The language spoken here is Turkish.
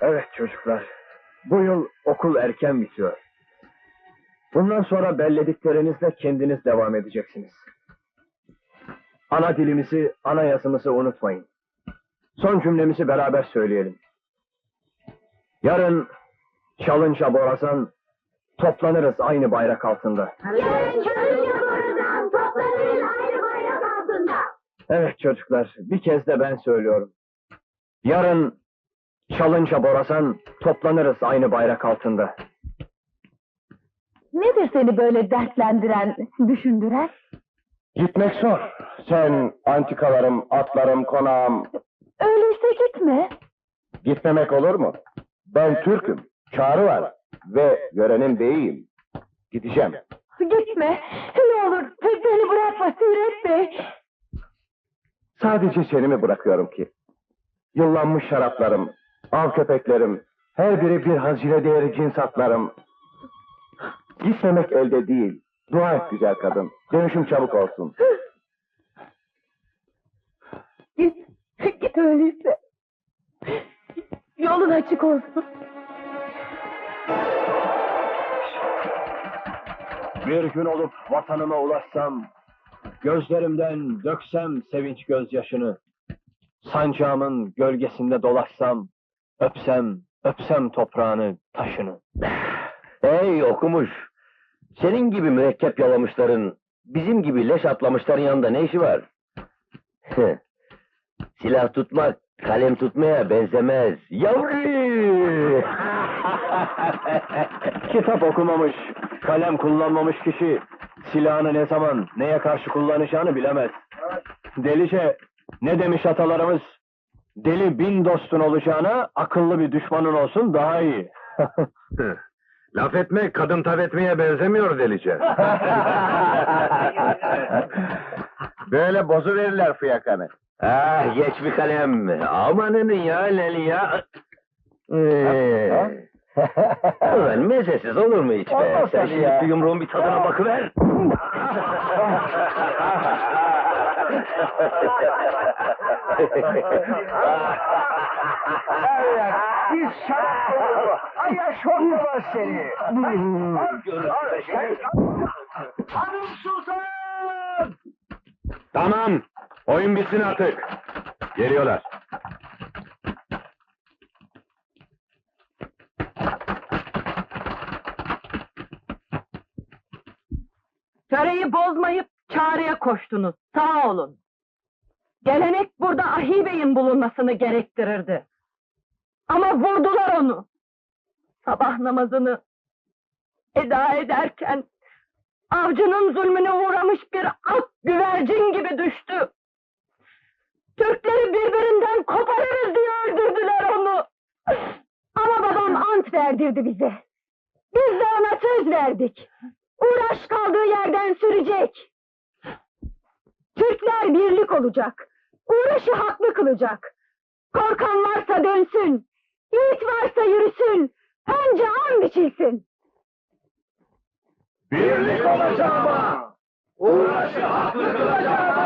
Evet çocuklar. Bu yıl okul erken bitiyor. Bundan sonra bellediklerinizle kendiniz devam edeceksiniz. Ana dilimizi, ana yazımızı unutmayın. Son cümlemizi beraber söyleyelim. Yarın çalınca borazan toplanırız aynı bayrak altında. Yarın buradan toplanırız ayrı bayrak altında. Evet çocuklar, bir kez de ben söylüyorum. Yarın çalınca borazan toplanırız aynı bayrak altında. Nedir seni böyle dertlendiren, düşündüren? Gitmek zor. Sen antikalarım, atlarım, konağım. Öyleyse gitme. Gitmemek olur mu? Ben Türk'üm. Çağrı var. Ve görenin beyiyim. Gideceğim. Gitme. Ne olur beni bırakma Seyret Bey. Sadece seni mi bırakıyorum ki? Yıllanmış şaraplarım, av köpeklerim, her biri bir hazine değeri cins atlarım. Gitmemek elde değil. Dua et güzel kadın. Dönüşüm çabuk olsun. Git. Git öyleyse. Yolun açık olsun. Bir gün olup vatanıma ulaşsam, gözlerimden döksem sevinç gözyaşını, sancağımın gölgesinde dolaşsam, öpsem, öpsem toprağını, taşını. Ey okumuş! Senin gibi mürekkep yalamışların, bizim gibi leş atlamışların yanında ne işi var? Silah tutmak, kalem tutmaya benzemez. Yavru! Kitap okumamış, kalem kullanmamış kişi, silahını ne zaman, neye karşı kullanacağını bilemez. Delice, ne demiş atalarımız? Deli bin dostun olacağına, akıllı bir düşmanın olsun daha iyi. Laf etmek kadın tav etmeye benzemiyor delice. Böyle bozu verirler fıyakanı. ah, geç bir kalem. Amanın ya, leli ya. Ee, Ulan mezesiz olur mu hiç be? Olmaz Sen tabii şimdi ya. bir yumruğun bir tadına bakıver. Biz şarap Ay ya şok seni. Hanım Sultan! tamam, oyun bitsin artık. Geliyorlar. Töreyi bozmayıp çağrıya koştunuz. Sağ olun. Gelenek burada Ahi Bey'in bulunmasını gerektirirdi. Ama vurdular onu. Sabah namazını eda ederken avcının zulmüne uğramış bir ak güvercin gibi düştü. Türkleri birbirinden koparırız diye öldürdüler onu. Ama babam ant verdirdi bize. Biz de ona söz verdik. Uğraş kaldığı yerden sürecek. Türkler birlik olacak. Uğraşı haklı kılacak. Korkan varsa dönsün. Yiğit varsa yürüsün. Önce an biçilsin. Birlik olacağıma, uğraşı haklı kılacağıma,